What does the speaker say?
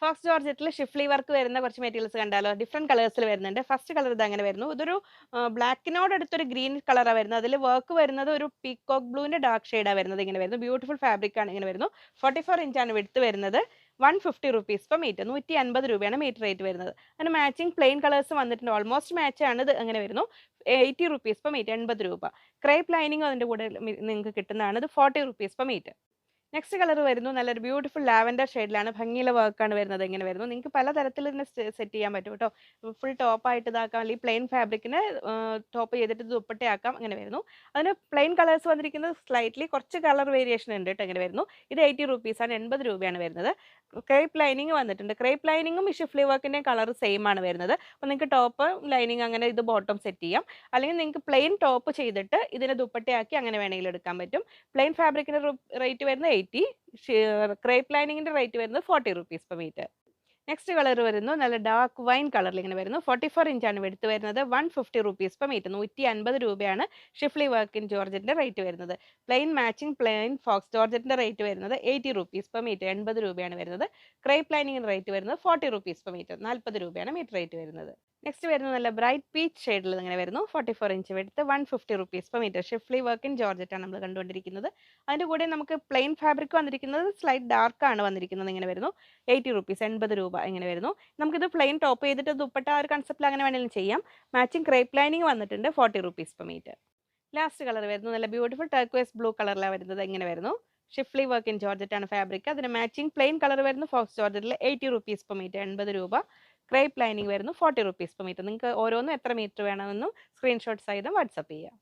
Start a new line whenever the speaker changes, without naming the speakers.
Fox ജോർജറ്റിൽ Schiffli work വരുന്ന കുറച്ച് materials കണ്ടാലോ? ഡിഫറെന്റ് കളേഴ്സിൽ വരുന്നുണ്ട്. ഫസ്റ്റ് കളർ ഇത് അങ്ങനെ വരുന്നു. ഇതൊരു ബ്ലാക്കിനോട് അടുത്തൊരു ഗ്രീൻ കളറാണ് വരുന്നത്. അതിൽ വർക്ക് വരുന്നത് ഒരു പീക്കോക്ക് ബ്ലൂവിന്റെ ഡാർക്ക് ഷെയ്ഡാണ് വരുന്നത് ഇങ്ങനെ വരുന്നു. ബ്യൂട്ടിഫുൾ ഫാബ്രിക് ആണ് ഇങ്ങനെ വരുന്നു. ഫോർട്ടി ഫോർ ഇഞ്ചാണ് വിടുത്ത് വരുന്നത്. One fifty rupees per metre നൂറ്റി അൻപത് രൂപയാണ് മീറ്റർ റേറ്റ് വരുന്നത്. അതിന് മാച്ചിങ് പ്ലെയിൻ കളേഴ്സ് വന്നിട്ടുണ്ട്. ഓൾമോസ്റ്റ് മാച്ച് ആണ് ഇത് അങ്ങനെ വരുന്നു. എയ്റ്റി റുപ്പീസ് പെർ മീറ്റർ എൺപത് രൂപ. ക്രേപ്പ് ലൈനിങ് അതിന്റെ കൂടെ നിങ്ങൾക്ക് കിട്ടുന്നതാണ് ഇത് forty rupees per metre next colour വരുന്നു. നല്ലൊരു ബ്യൂട്ടിഫുൾ ലാവൻഡർ ഷെയ്ഡിലാണ് ഭംഗിയുള്ള വർക്കാണ് വരുന്നത്. ഇങ്ങനെ വരുന്നു. നിങ്ങൾക്ക് പല തരത്തിൽ ഇതിനെ സെറ്റ് ചെയ്യാൻ പറ്റും കേട്ടോ. ഫുൾ ടോപ്പായിട്ട് ഇതാക്കാം. അല്ലെങ്കിൽ പ്ലെയിൻ ഫാബ്രിക്കിന് ടോപ്പ് ചെയ്തിട്ട് ദുപ്പട്ടയാക്കാം അങ്ങനെ വരുന്നു. അതിന് പ്ലെയിൻ കളേഴ്സ് വന്നിരിക്കുന്നത് സ്ലൈറ്റ്ലി കുറച്ച് കളർ വേരിയേഷൻ ഉണ്ട് കേട്ടോ. ഇങ്ങനെ വരുന്നു. ഇത് എയ്റ്റി റുപ്പീസാണ് എൺപത് രൂപയാണ് വരുന്നത്. ക്രേപ്പ് ലൈനിങ് വന്നിട്ടുണ്ട്. ക്രേപ്പ് ലൈനിങ്ങും ഈ ഷിഫ്ലി വർക്കിന്റെയും കളർ സെയിം ആണ് വരുന്നത്. അപ്പോൾ നിങ്ങൾക്ക് ടോപ്പ് ലൈനിങ് അങ്ങനെ ഇത് ബോട്ടം സെറ്റ് ചെയ്യാം. അല്ലെങ്കിൽ നിങ്ങൾക്ക് പ്ലെയിൻ ടോപ്പ് ചെയ്തിട്ട് ഇതിനെ ദുപ്പട്ടയാക്കി അങ്ങനെ വേണമെങ്കിൽ എടുക്കാൻ പറ്റും. പ്ലെയിൻ ഫാബ്രിക്കിന്റെ റേറ്റ് വരുന്നത് എയ്റ്റി ക്രേപ്പ് ലൈനിങ്ങിന്റെ റേറ്റ് വരുന്നത് forty rupees per metre. Next colour വരുന്നു നല്ല ഡാർക്ക് വൈൻ കളറിൽ ഇങ്ങനെ വരുന്നു. ഫോർട്ടി ഫോർ ഇഞ്ചാണ് എടുത്ത് വരുന്നത് one fifty rupees per metre. നൂറ്റി അൻപത് രൂപയാണ് ഷിഫ്ലി വർക്ക് ഇൻ ജോർജറ്റിന്റെ റേറ്റ് വരുന്നത്. പ്ലെയിൻ മാച്ചിങ് പ്ലെയിൻ ഫോക്സ് ജോർജറ്റിന്റെ റേറ്റ് വരുന്നത് എയ്റ്റി റുപ്പീസ് പെർ മീറ്റർ. എൺപത് രൂപയാണ് വരുന്നത്. ക്രേപ്പ് ലൈനിങ്ങിന്റെ റേറ്റ് വരുന്നത് ഫോർട്ടി റുപ്പീസ് പെർ മീറ്റർ. നാൽപ്പത് രൂപയാണ് മീറ്റർ റേറ്റ് വരുന്നത്. നെക്സ്റ്റ് വരുന്നത് നല്ല ബ്രൈറ്റ് പീച്ച് ഷെയ്ഡിൽ ഇങ്ങനെ വരുന്നു. ഫോർട്ടി ഫോർ ഇഞ്ച് എടുത്ത് one fifty rupees per metre schiffli work in ജോർജറ്റാണ് നമ്മൾ കണ്ടുകൊണ്ടിരിക്കുന്നത്. അതിന്റെ കൂടെ നമുക്ക് പ്ലെയിൻ ഫാബ്രിക് വന്നിരിക്കുന്നത് സ്ലൈറ്റ് ഡാർക്ക് ആണ് വന്നിരിക്കുന്നത് ഇങ്ങനെ വരുന്നു. എയ്റ്റി റുപ്പീസ് എൺപത് രൂപ ഇങ്ങനെ വരുന്നു. നമുക്കിത് പ്ലെയിൻ ടോപ്പ് ചെയ്തിട്ട് ദുപ്പട്ട ആ ഒരു കൺസെപ്റ്റിൽ അങ്ങനെ വേണമെങ്കിലും ചെയ്യാം. മാച്ചിങ് ക്രേപ്പ് ലൈനിങ് വന്നിട്ടുണ്ട് forty rupees per metre last colour വരുന്നു നല്ല ബ്യൂട്ടിഫുൾ ടർക്വേസ് ബ്ലൂ കളറിലാണ് വരുന്നത് ഇങ്ങനെ വരുന്നു. ഷിഫ്ലി വർക്ക് ഇൻ ജോർജറ്റ് ആണ് ഫാബ്രിക് അതിന് മാച്ചിങ് പ്ലെയിൻ കളർ വരുന്നു. ഫോക്സ് ജോർജറ്റിൽ എയ്റ്റി റുപ്പീസ് പെർ മീറ്റർ എൺപത് രൂപ. ക്രേപ്പ് ലൈനിങ് വരുന്നു ഫോർട്ടി റുപ്പീസ് പെർ മീറ്റർ. നിങ്ങൾക്ക് ഓരോന്നും എത്ര മീറ്റർ വേണമെന്നും സ്ക്രീൻഷോട്ട് സഹിതം വാട്സപ്പ് ചെയ്യാം.